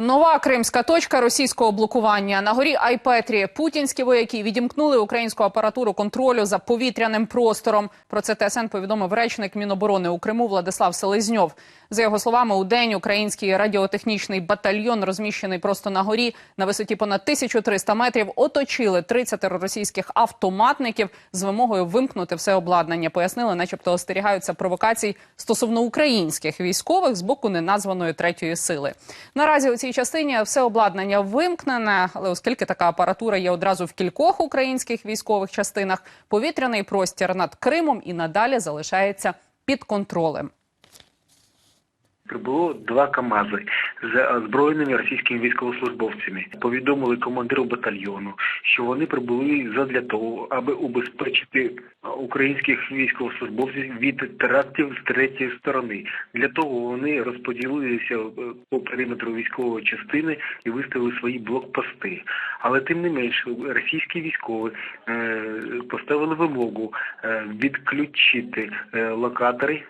Нова кримська точка російського блокування на горі Айпетрі. Путінські вояки відімкнули українську апаратуру контролю за повітряним простором. Про це ТСН повідомив речник Міноборони у Криму Владислав Селезньов. За його словами, у день український радіотехнічний батальйон, розміщений просто на горі на висоті понад 1300 метрів, оточили 30 російських автоматників з вимогою вимкнути все обладнання. Пояснили, начебто остерігаються провокацій стосовно українських військових з боку неназваної третьої сили. Наразі у цій частині все обладнання вимкнене, але оскільки така апаратура є одразу в кількох українських військових частинах, повітряний простір над Кримом і надалі залишається під контролем. Прибуло два КАМАЗи з озброєними російськими військовослужбовцями. Повідомили командиру батальйону, що вони прибули задля того, аби убезпечити українських військовослужбовців від терактів з третьої сторони. Для того вони розподілилися е, по периметру військової частини і виставили свої блокпости. Але тим не менше, російські військові е, поставили вимогу е, відключити локатори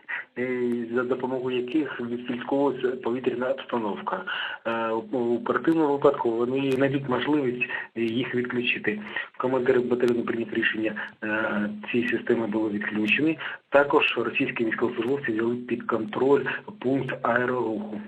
за допомогою яких відслідковується повітряна обстановка. Е, У оперативному випадку вони знайдуть можливість їх відключити. Командир батальйону прийняв рішення, е, ці системи були відключені. Також російські військовослужбовці взяли під контроль пункт аероруху.